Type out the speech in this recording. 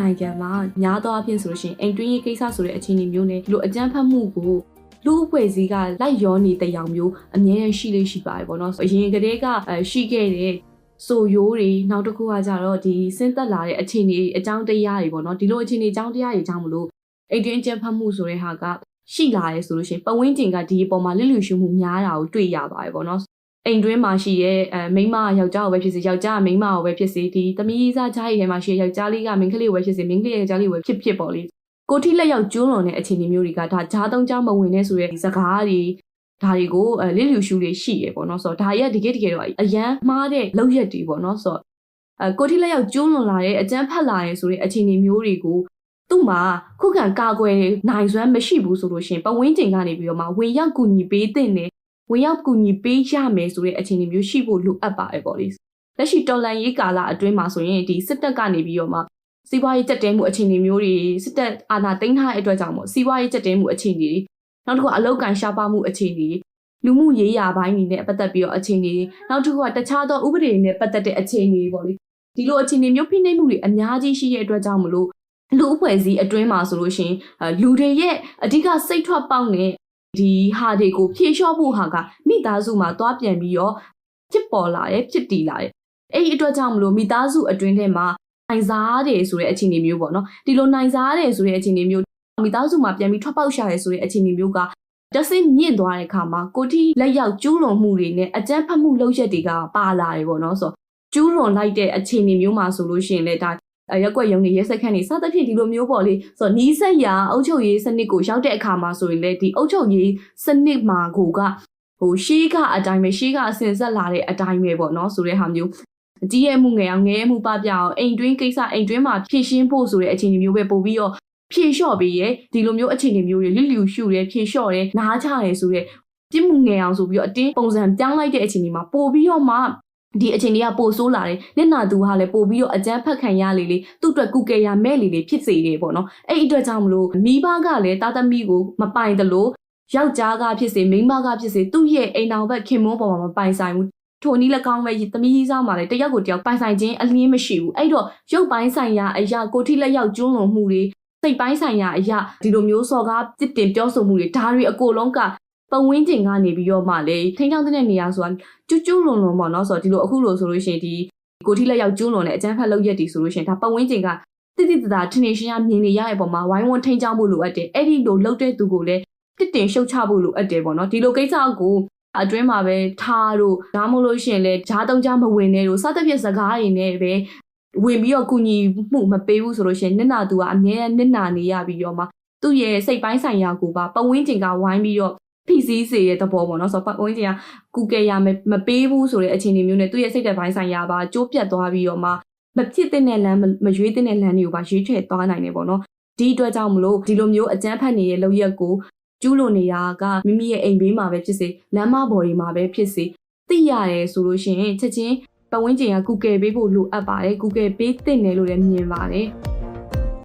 နိုင်ငံမှာများသောအားဖြင့်ဆိုလို့ရှိရင်အိမ်တွင်းရေးကိစ္စဆိုတဲ့အခြေအနေမျိုးနဲ့ဒီလိုအကြမ်းဖက်မှုကိုလူအဖွဲ့အစည်းကလိုက်ရောနေတဲ့ရောင်မျိုးအမြဲတမ်းရှိလေးရှိပါတယ်ပေါ့နော်အရင်ကတည်းကအဲရှိခဲ့တဲ့ဆိုရိုးတွေနောက်တစ်ခုကကြတော့ဒီဆင်းသက်လာတဲ့အခြေအနေအကြောင်းတရားတွေပေါ့နော်ဒီလိုအခြေအနေအကြောင်းတရားတွေကြောင့်မလို့အိမ်တွင်းအကြမ်းဖက်မှုဆိုတဲ့ဟာကရှိလာရဲဆိုလို့ရှိရင်ပတ်ဝန်းကျင်ကဒီအပေါ်မှာလစ်လျူရှုမှုများတာကိုတွေ့ရပါတယ်ပေါ့နော် အိမ်တွင်းမှာရှိရဲ့အဲမိန်းမယောက်ျားကိုပဲဖြစ်စေယောက်ျားကမိန်းမကိုပဲဖြစ်စေဒီသမီးစားကြားရည်ထဲမှာရှိရဲ့ယောက်ျားလေးကမိန်းကလေးကိုပဲဖြစ်စေမိန်းကလေးကယောက်ျားလေးကိုပဲဖြစ်ဖြစ်ပေါ့လေကိုထိလက်ရောက်ကျူးလွန်တဲ့အခြေအနေမျိုးတွေကဒါဂျားသုံးကြားမဝင်တဲ့ဆိုတဲ့ဒီစကားတွေဒါတွေကိုအဲလစ်လျူရှုတွေရှိရပေါ့နော်ဆိုတော့ဒါရတကယ်တကယ်တော့အရန်မှားတဲ့လောက်ရက်တွေပေါ့နော်ဆိုတော့အဲကိုထိလက်ရောက်ကျူးလွန်လာတဲ့အကြမ်းဖက်လာရဲဆိုတဲ့အခြေအနေမျိုးတွေကိုသူ့မှာခုခံကာကွယ်နိုင်စွမ်းမရှိဘူးဆိုလို့ရှိရင်ပဝင်းကျင်ကနေပြီးတော့မှဝင်ရောက်ကူညီပေးတဲ့နေ ဝင်ရောက်ကူညီပေးရမယ်ဆိုတဲ့အခြေအနေမျိုးရှိဖို့လိုအပ်ပါတယ်ပေါ့လေလက်ရှိတော်လန်ရေးကာလအတွင်းမှာဆိုရင်ဒီစစ်တပ်ကနေပြီးတော့မှစီးပွားရေးကြက်တဲမှုအခြေအနေမျိုးတွေစစ်တပ်အာဏာသိမ်းထားတဲ့အတွက်ကြောင့်မို့စီးပွားရေးကြက်တဲမှုအခြေအနေတွေနောက်တစ်ခုကအလောက်ကန်ရှားပါမှုအခြေအနေတွေလူမှုရေးရာပိုင်းတွေနဲ့ပတ်သက်ပြီးတော့အခြေအနေတွေနောက်တစ်ခုကတခြားသောဥပဒေတွေနဲ့ပတ်သက်တဲ့အခြေအနေတွေပေါ့လေဒီလိုအခြေအနေမျိုးဖိနှိပ်မှုတွေအများကြီးရှိတဲ့အတွက်ကြောင့်မလို့လူအဖွဲ့အစည်းအတွင်းမှာဆိုလို့ရှိရင်လူတွေရဲ့အဓိကစိတ်ထွက်ပေါက်နဲ့ ဒီဟာတွေကိုဖြေလျှော့ဖို့ဟာကမိသားစုမှာတွားပြန်ပြီးတော့ဖြစ်ပေါ်လာတယ်ဖြစ်တည်လာတယ်အဲ့ဒီအတွက်ကြောင့်မလို့မိသားစုအတွင်းထဲမှာနိုင်စားတယ်ဆိုတဲ့အခြေအနေမျိုးပေါ့နော်ဒီလိုနိုင်စားတယ်ဆိုတဲ့အခြေအနေမျိုးမိသားစုမှာပြန်ပြီးထွက်ပေါက်ရှာတယ်ဆိုတဲ့အခြေအနေမျိုးကတဆင့်မြင့်သွားတဲ့အခါမှာကိုတိလက်ရောက်ကျူးလွန်မှုတွေနဲ့အကြမ်းဖက်မှုလုပ်ရက်တွေကပါလာတယ်ပေါ့နော်ဆိုတော့ကျူးလွန်လိုက်တဲ့အခြေအနေမျိုးမှာဆိုလို့ရှိရင်လည်းဒါ ရက်ွက်ရုံတွေရက်စက်ခန့်တွေစသဖြင့်ဒီလိုမျိုးပေါ့လေဆိုတော့နီးစက်ရာအုပ်ချုပ်ရေးစနစ်ကိုရောက်တဲ့အခါမှာဆိုရင်လည်းဒီအုပ်ချုပ်ရေးစနစ်မှာကိုကဟိုရှေးကအတိုင်းပဲရှေးကအစင်ဆက်လာတဲ့အတိုင်းပဲပေါ့နော်ဆိုတဲ့ဟာမျိုးအကြီးရဲ့မှုငယ်အောင်ငယ်ရဲ့မှုပပြအောင်အိမ်တွင်းကိစ္စအိမ်တွင်းမှာဖြည့်ရှင်းဖို့ဆိုတဲ့အခြေအနေမျိုးပဲပို့ပြီးတော့ဖြည့်လျှော့ပေးရဲဒီလိုမျိုးအခြေအနေမျိုးတွေလိလျူရှုရဲဖြည့်လျှော့ရဲနားချရဲဆိုတဲ့ပြစ်မှုငယ်အောင်ဆိုပြီးတော့အတင်းပုံစံပြောင်းလိုက်တဲ့အခြေအနေမှာပို့ပြီးတော့မှ ဒီအချိန်တွေကပိုဆိုးလာတယ်။နှစ်နာသူဟာလည်းပို့ပြီးတော့အကြမ်းဖက်ခံရလေလေသူ့အတွက်ကုကေရမဲ့လေလေဖြစ်စေတယ်ပေါ့နော်။အဲ့ဒီအတွက်ကြောင့်မလို့မိဘကလည်းတာသမီကိုမပိုင်တလို့ယောက်ျားကဖြစ်စေမိန်းမကဖြစ်စေသူ့ရဲ့အိမ်တော်ဘက်ခင်မွန်းပေါ်မှာမပိုင်ဆိုင်ဘူး။ထိုနည်း၎င်းပဲသမီးကြီးစားမှာလည်းတယောက်ကိုတယောက်ပိုင်ဆိုင်ခြင်းအလင်းမရှိဘူး။အဲ့တော့ရုပ်ပိုင်းဆိုင်ရာအရာကိုထိလက်ရောက်ကျွန်းလွန်မှုတွေစိတ်ပိုင်းဆိုင်ရာအရာဒီလိုမျိုးစော်ကားပြစ်တင်ပြောဆိုမှုတွေဒါတွေအကိုလုံးက ပတ်ဝန်းကျင်ကနေပြီးတော့မှလေထိန်းချောင်းတဲ့နေရာဆိုတာကျူးကျူးလွန်လွန်ပေါ့နော်ဆိုတော့ဒီလိုအခုလိုဆိုလို့ရှိရင်ဒီကိုထိလက်ရောက်ကျူးလွန်တဲ့အကြမ်းဖက်လုပ်ရက်တွေဆိုလို့ရှိရင်ဒါပတ်ဝန်းကျင်ကတိတိတသာထင်နေရှင်ရမြင်နေရတဲ့ပုံမှာဝိုင်းဝန်းထိန်းချောင်းဖို့လိုအပ်တယ်အဲ့ဒီလိုလုပ်တဲ့သူကိုလည်းတစ်တင်ရှုတ်ချဖို့လိုအပ်တယ်ပေါ့နော်ဒီလိုကိစ္စကိုအတွင်းမှာပဲထားတို့ဒါမှမဟုတ်လို့ရှိရင်လည်းဂျားတုံးကြမဝင်နေတို့စသဖြင့်စကားတွေနဲ့ပဲဝင်ပြီးတော့ကုညီမှုမပေးဘူးဆိုလို့ရှိရင်နစ်နာသူကအမြဲတမ်းနစ်နာနေရပြီးတော့မှသူ့ရဲ့စိတ်ပိုင်းဆိုင်ရာကိုပါပတ်ဝန်းကျင်ကဝိုင်းပြီးတော့ ဖိစီးစေတဲ့သဘောပေါ့နော်ဆိုတော့ပတ်ဝန်းကျင်ကကုကယ်ရမပေးဘူးဆိုတဲ့အခြေအနေမျိုးနဲ့သူ့ရဲ့စိတ်သက်ပိုင်းဆိုင်ရာပါကျိုးပြတ်သွားပြီးတော့မှမဖြစ်တဲ့လမ်းမရွေးတဲ့လမ်းတွေကိုပါရွေးချယ်သွားနိုင်တယ်ပေါ့နော်ဒီအတွက်ကြောင့်မလို့ဒီလိုမျိုးအကြမ်းဖက်နေတဲ့လုပ်ရက်ကိုကျူးလွန်နေတာကမိမိရဲ့အိမ်ဘေးမှာပဲဖြစ်စေလမ်းမပေါ်တွေမှာပဲဖြစ်စေသိရတယ်ဆိုလို့ရှိရင်ချက်ချင်းပတ်ဝန်းကျင်က Google ပေးဖို့လိုအပ်ပါတယ် Google ပေးသင့်တယ်လို့လည်းမြင်ပါတယ်